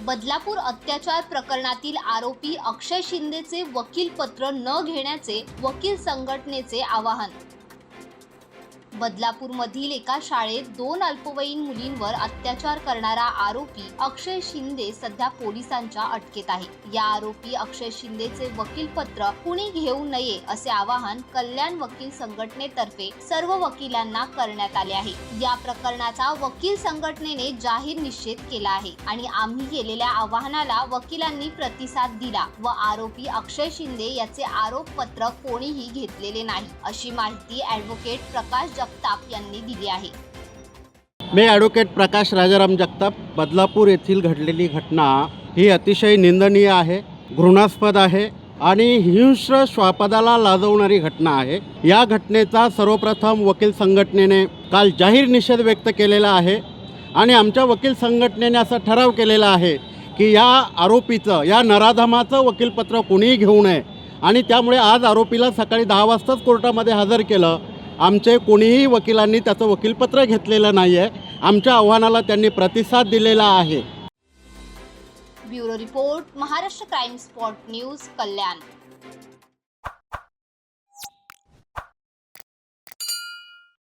बदलापूर अत्याचार प्रकरणातील आरोपी अक्षय शिंदेचे वकील पत्र न घेण्याचे वकील संघटनेचे आवाहन. बदलापूरमधील एका शाळेत दोन अल्पवयीन मुलींवर अत्याचार करणारा आरोपी अक्षय शिंदे सध्या पोलिसांच्या अटकेत आहे. या आरोपी अक्षय शिंदेचे वकील पत्र कुणी घेऊ नये असे आवाहन कल्याण वकील संघटनेतर्फे सर्व वकिलांना करण्यात आले आहे. या प्रकरणाचा वकील संघटनेने जाहीर निषेध केला आहे आणि आम्ही केलेल्या आवाहनाला वकिलांनी प्रतिसाद दिला व आरोपी अक्षय शिंदे याचे आरोपपत्र कोणीही घेतलेले नाही. अशी माहिती ऍडव्होकेट प्रकाश जगताप यांनी दिली आहे. मी ॲडव्होकेट प्रकाश राजाराम जगताप बदलापूर येथील घडलेली घटना ही अतिशय निंदनीय आहे घृणास्पद आहे आणि हिंस्र स्वापदाला लाजवणारी घटना आहे. या घटनेचा सर्वप्रथम वकील संघटनेने काल जाहीर निषेध व्यक्त केलेला आहे आणि आमच्या वकील संघटनेने असा ठराव केलेला आहे की या आरोपीचं या नराधमाचं वकीलपत्र कोणीही घेऊ नये. आणि त्यामुळे आज आरोपीला सकाळी दहा वाजताच कोर्टामध्ये हजर केलं. आमचे कोणीही वकिलांनी त्याचं वकीलपत्र घेतलेलं नाही आहे आमच्या आव्हानाला त्यांनी प्रतिसाद दिलेला आहे. Bureau report Maharashtra crime spot news Kalyan.